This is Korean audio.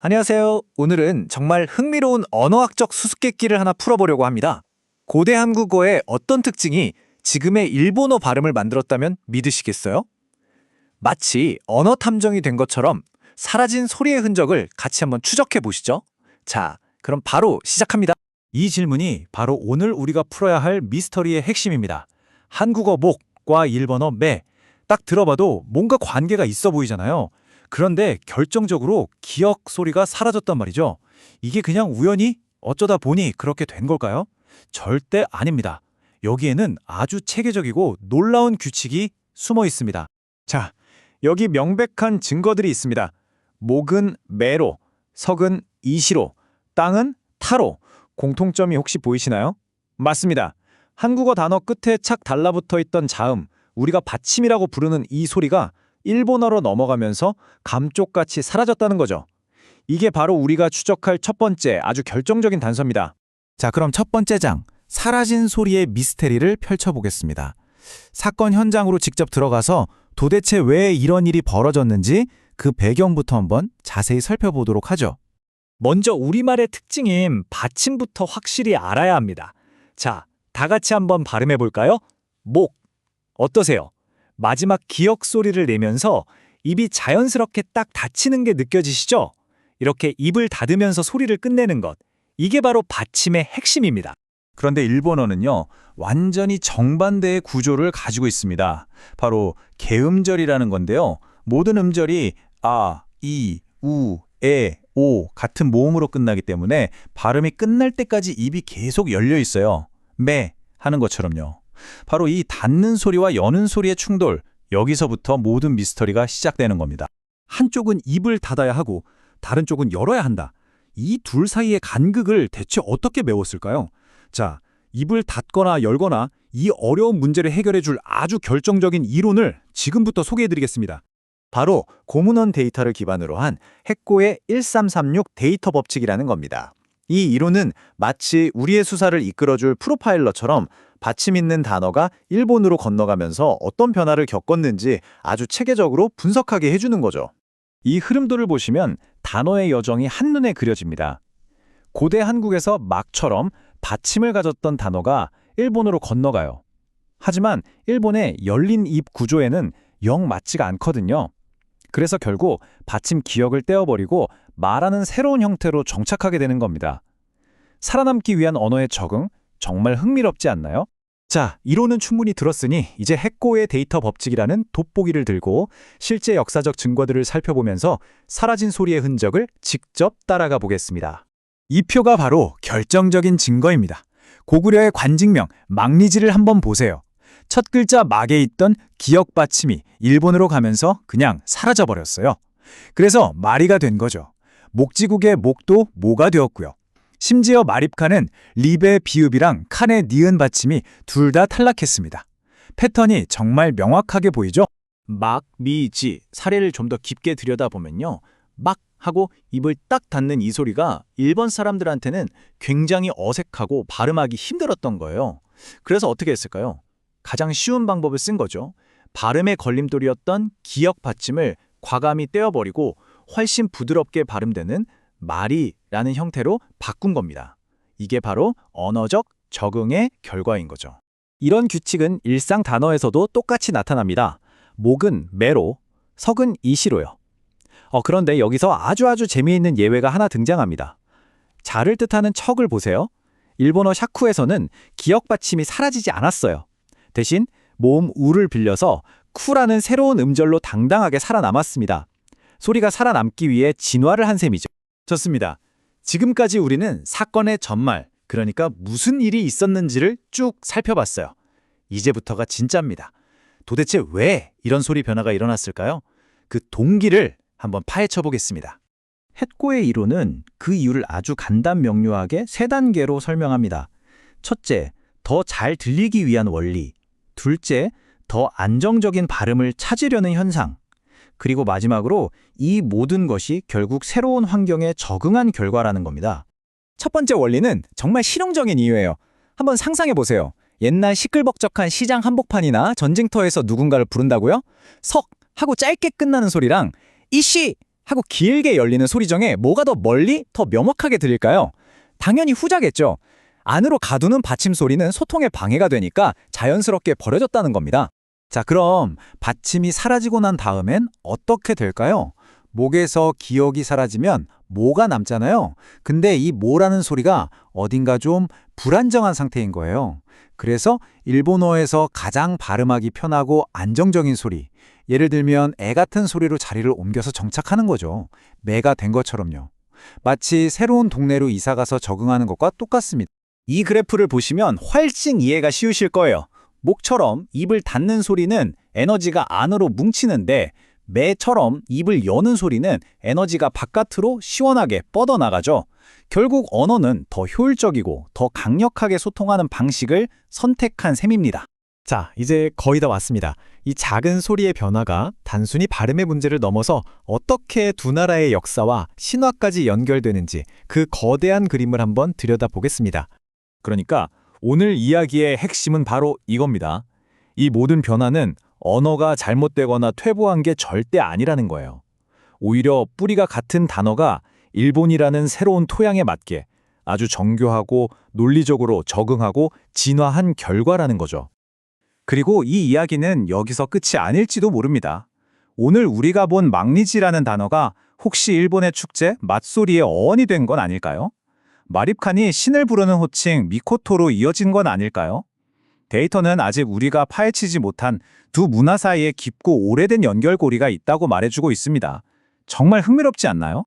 안녕하세요. 오늘은 정말 흥미로운 언어학적 수수께끼를 하나 풀어보려고 합니다. 고대 한국어의 어떤 특징이 지금의 일본어 발음을 만들었다면 믿으시겠어요? 마치 언어 탐정이 된 것처럼 사라진 소리의 흔적을 같이 한번 추적해 보시죠. 자, 그럼 바로 시작합니다. 이 질문이 바로 오늘 우리가 풀어야 할 미스터리의 핵심입니다. 한국어 목과 일본어 매. 딱 들어봐도 뭔가 관계가 있어 보이잖아요. 그런데 결정적으로 기억 소리가 사라졌단 말이죠. 이게 그냥 우연히 어쩌다 보니 그렇게 된 걸까요? 절대 아닙니다. 여기에는 아주 체계적이고 놀라운 규칙이 숨어 있습니다. 자, 여기 명백한 증거들이 있습니다. 목은 매로, 석은 이시로, 땅은 타로. 공통점이 혹시 보이시나요? 맞습니다. 한국어 단어 끝에 착 달라붙어 있던 자음, 우리가 받침이라고 부르는 이 소리가 일본어로 넘어가면서 감쪽같이 사라졌다는 거죠. 이게 바로 우리가 추적할 첫 번째 아주 결정적인 단서입니다. 자, 그럼 첫 번째 장, 사라진 소리의 미스테리를 펼쳐보겠습니다. 사건 현장으로 직접 들어가서 도대체 왜 이런 일이 벌어졌는지 그 배경부터 한번 자세히 살펴보도록 하죠. 먼저 우리말의 특징인 받침부터 확실히 알아야 합니다. 자, 다 같이 한번 발음해 볼까요? 목. 어떠세요? 마지막 기억 소리를 내면서 입이 자연스럽게 딱 닫히는 게 느껴지시죠? 이렇게 입을 닫으면서 소리를 끝내는 것. 이게 바로 받침의 핵심입니다. 그런데 일본어는요, 완전히 정반대의 구조를 가지고 있습니다. 바로 개음절이라는 건데요. 모든 음절이 아, 이, 우, 에, 오 같은 모음으로 끝나기 때문에 발음이 끝날 때까지 입이 계속 열려 있어요. 매 하는 것처럼요. 바로 이 닫는 소리와 여는 소리의 충돌, 여기서부터 모든 미스터리가 시작되는 겁니다. 한쪽은 입을 닫아야 하고 다른 쪽은 열어야 한다. 이 둘 사이의 간극을 대체 어떻게 메웠을까요? 자, 입을 닫거나 열거나 이 어려운 문제를 해결해 줄 아주 결정적인 이론을 지금부터 소개해 드리겠습니다. 바로 고문원 데이터를 기반으로 한 핵고의 1336 데이터 법칙이라는 겁니다. 이 이론은 마치 우리의 수사를 이끌어줄 프로파일러처럼 받침 있는 단어가 일본으로 건너가면서 어떤 변화를 겪었는지 아주 체계적으로 분석하게 해주는 거죠. 이 흐름도를 보시면 단어의 여정이 한눈에 그려집니다. 고대 한국에서 막처럼 받침을 가졌던 단어가 일본으로 건너가요. 하지만 일본의 열린 입 구조에는 영 맞지가 않거든요. 그래서 결국 받침 기억을 떼어버리고 말하는 새로운 형태로 정착하게 되는 겁니다. 살아남기 위한 언어의 적응 정말 흥미롭지 않나요? 자, 이론은 충분히 들었으니 이제 핵고의 데이터 법칙이라는 돋보기를 들고 실제 역사적 증거들을 살펴보면서 사라진 소리의 흔적을 직접 따라가 보겠습니다. 이 표가 바로 결정적인 증거입니다. 고구려의 관직명 망리지를 한번 보세요. 첫 글자 막에 있던 기억 받침이 일본으로 가면서 그냥 사라져 버렸어요. 그래서 마리가 된 거죠. 목지국의 목도 모가 되었고요. 심지어 마립칸은 립의 비읍이랑 칸의 니은 받침이 둘 다 탈락했습니다. 패턴이 정말 명확하게 보이죠? 막, 미, 지 사례를 좀 더 깊게 들여다보면요. 막 하고 입을 딱 닫는 이 소리가 일본 사람들한테는 굉장히 어색하고 발음하기 힘들었던 거예요. 그래서 어떻게 했을까요? 가장 쉬운 방법을 쓴 거죠. 발음의 걸림돌이었던 기억 받침을 과감히 떼어버리고 훨씬 부드럽게 발음되는 말이라는 형태로 바꾼 겁니다. 이게 바로 언어적 적응의 결과인 거죠. 이런 규칙은 일상 단어에서도 똑같이 나타납니다. 목은 매로, 석은 이시로요. 어, 그런데 여기서 아주 아주 재미있는 예외가 하나 등장합니다. 자를 뜻하는 척을 보세요. 일본어 샤쿠에서는 기억 받침이 사라지지 않았어요. 대신 모음 우를 빌려서 쿠라는 새로운 음절로 당당하게 살아남았습니다. 소리가 살아남기 위해 진화를 한 셈이죠. 좋습니다. 지금까지 우리는 사건의 전말, 그러니까 무슨 일이 있었는지를 쭉 살펴봤어요. 이제부터가 진짜입니다. 도대체 왜 이런 소리 변화가 일어났을까요? 그 동기를 한번 파헤쳐 보겠습니다. 햇고의 이론은 그 이유를 아주 간단 명료하게 세 단계로 설명합니다. 첫째, 더 잘 들리기 위한 원리. 둘째, 더 안정적인 발음을 찾으려는 현상. 그리고 마지막으로 이 모든 것이 결국 새로운 환경에 적응한 결과라는 겁니다. 첫 번째 원리는 정말 실용적인 이유예요. 한번 상상해 보세요. 옛날 시끌벅적한 시장 한복판이나 전쟁터에서 누군가를 부른다고요? 석 하고 짧게 끝나는 소리랑 이씨 하고 길게 열리는 소리 중에 뭐가 더 멀리, 더 명확하게 들릴까요? 당연히 후자겠죠. 안으로 가두는 받침 소리는 소통에 방해가 되니까 자연스럽게 버려졌다는 겁니다. 자, 그럼 받침이 사라지고 난 다음엔 어떻게 될까요? 목에서 기억이 사라지면 뭐가 남잖아요. 근데 이 뭐라는 소리가 어딘가 좀 불안정한 상태인 거예요. 그래서 일본어에서 가장 발음하기 편하고 안정적인 소리, 예를 들면 애 같은 소리로 자리를 옮겨서 정착하는 거죠. 매가 된 것처럼요. 마치 새로운 동네로 이사가서 적응하는 것과 똑같습니다. 이 그래프를 보시면 훨씬 이해가 쉬우실 거예요. 목처럼 입을 닫는 소리는 에너지가 안으로 뭉치는데 매처럼 입을 여는 소리는 에너지가 바깥으로 시원하게 뻗어나가죠. 결국 언어는 더 효율적이고 더 강력하게 소통하는 방식을 선택한 셈입니다. 자, 이제 거의 다 왔습니다. 이 작은 소리의 변화가 단순히 발음의 문제를 넘어서 어떻게 두 나라의 역사와 신화까지 연결되는지 그 거대한 그림을 한번 들여다보겠습니다. 그러니까 오늘 이야기의 핵심은 바로 이겁니다. 이 모든 변화는 언어가 잘못되거나 퇴보한 게 절대 아니라는 거예요. 오히려 뿌리가 같은 단어가 일본이라는 새로운 토양에 맞게 아주 정교하고 논리적으로 적응하고 진화한 결과라는 거죠. 그리고 이 이야기는 여기서 끝이 아닐지도 모릅니다. 오늘 우리가 본 막리지라는 단어가 혹시 일본의 축제 맛소리의 어원이 된 건 아닐까요? 마립칸이 신을 부르는 호칭 미코토로 이어진 건 아닐까요? 데이터는 아직 우리가 파헤치지 못한 두 문화 사이에 깊고 오래된 연결고리가 있다고 말해주고 있습니다. 정말 흥미롭지 않나요?